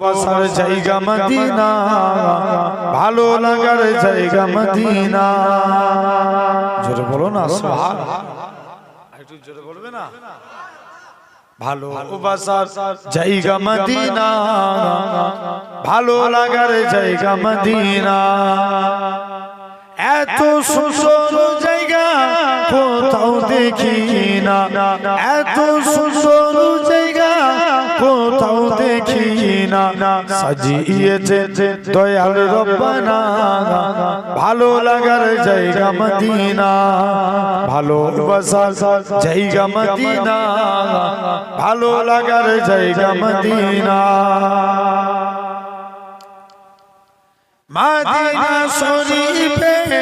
বাসার জায়গা মদিনা। ভালো লাগার জায়গা মদিনা। জোরে বলো না একটু জোরে বলবে না? ভালো বাসার জায়গা মদিনা। ভালো লাগার জায়গা মদিনা। এত সুন্দর জায়গা কোথাও দেখি না। এত সুন্দর জায়গা দেখি না সাজিয়েছে ভালো লাগার জায়গা মদিনা। ভালোবাসার জায়গা মদিনা। ভালো লাগার জায়গা মদিনা। মদিনা শরীফে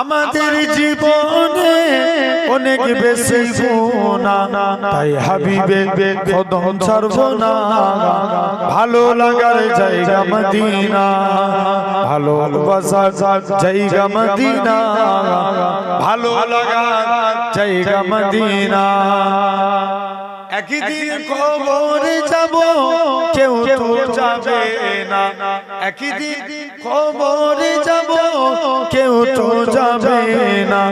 আমাদের জীবনে অনেক বেশি গুণা। তাই হাবিবে কদম ছাড়ব না। ভালো লাগার জায়গা মদিনা। ভালোবাসার জায়গা মদিনা। ভালো লাগার জায়গা মদিনা। একদিন কবরে যাব কেউ তো যাবে না। একদিন কবরে যাব কেউ তো যাবে না।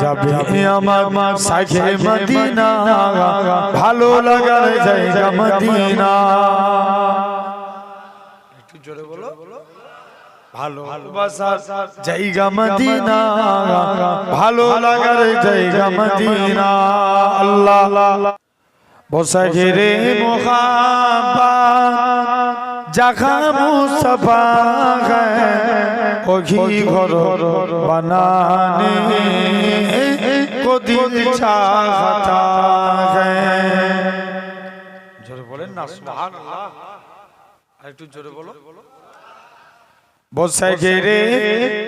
যাবে আমার সাখে মদিনা। ভালো লাগার জায়গা মদিনা। একটু জোরে বলো। ভালো জায়গা মদিনা। ভালো লাগার জায়গা মদিনা। আল্লাহ। বসা ঘিরে মোহাবা জাগা মুসফা ওহি ঘর বানানে কো দিল চাহতা জোরে বলেন না, সুবহানাল্লাহ। আর একটু জোরে বলো। বসে গেরে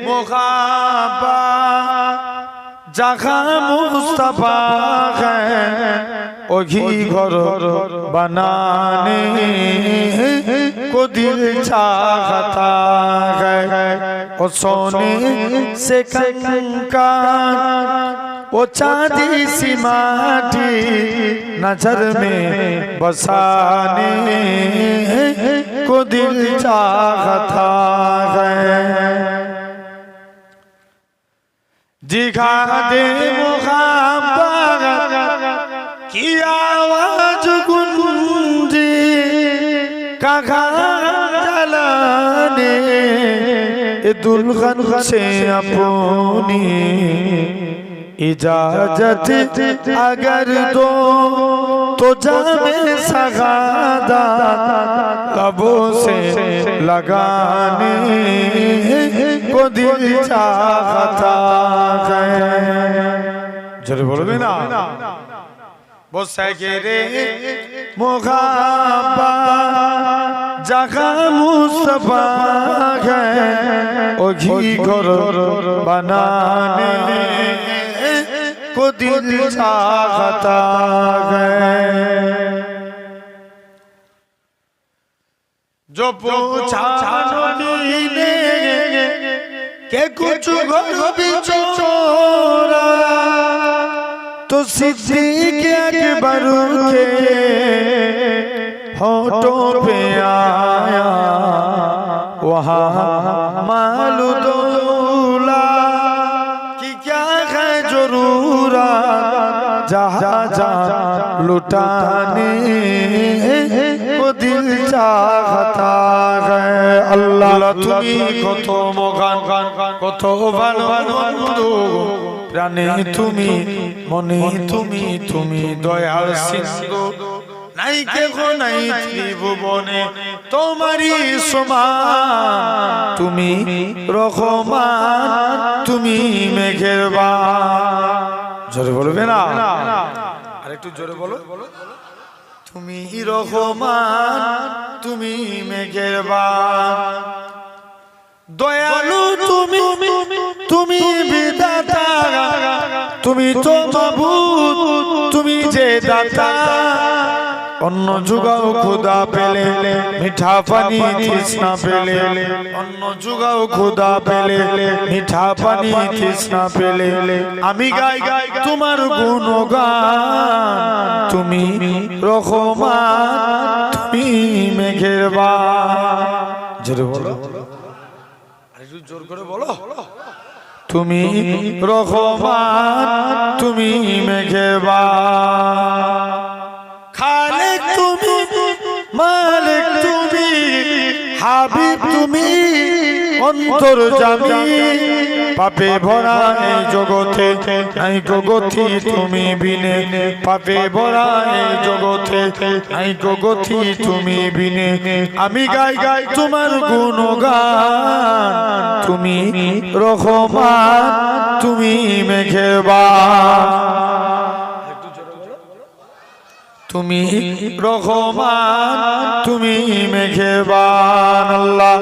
মোহাবা जहाँ मुस्तफ़ा है वही घर बनाने को दिल चाहता है। ओ सोने से वो चांदी सी माटी नज़र में बसाने को दिल चाहता है। জিঘাদে মোহাম্মত কি আওয়াজ গুঞ্জে কাঘা জালানে এ দুলখান সে আপনি। इजाजत अगर दो तो जामे सगादा लबों से लगाने को दिल चाहता है जरूर बोलो भी ना वो सगेरे मुखाबा जगा मुस्तफा है ओ घी घर बनाने को दिल चाहता है जो पूछा ने के कुछ घर बिचोरा तो सिद्दीक अकबर के होठों पे आया वहाँ जहाँ जहाँ लुटाने को दिल चाहता है আল্লাহ তুমি কত মগান কত ভালো বন্ধু প্রাণে তুমি মনে তুমি তুমি দয়াল সিন্ধু নাই কেহ নাই ত্রিভুবনে তোমারই সমান তুমি রহমান তুমি মেঘের বা জোরে বলবে না আর একটু জোরে বলো। তুমি রহমান তুমি মেঘের দয়ালু তুমি তুমি বিদাতা তুমি তো তুমি যে দাতা। অন্য যুগাও খুদা পেলে মিঠা পানি তৃষ্ণা পেলে। অন্য যুগাও খুদা পেলে মিঠা পানি তৃষ্ণা পেলে। আমি গাই গাই তোমার গুণগান। তুমি রহমান তুমি মেঘের বা। জোরে বলো। একটু জোর করে বলো। তুমি রহমান তুমি মেঘেবা খালেক হাবিব তুমি অন্তর জামি, পাপে ভরা এই জগতে। নাই গগতি তুমি বিনে, পাপে ভরা এই জগতে। নাই গগতি তুমি বিনে, আমি গাই গাই তোমার গুণগান। তুমি রহমান, তুমি মেঘেবা তুমি রহমান তুমি মেঘেবান আল্লাহ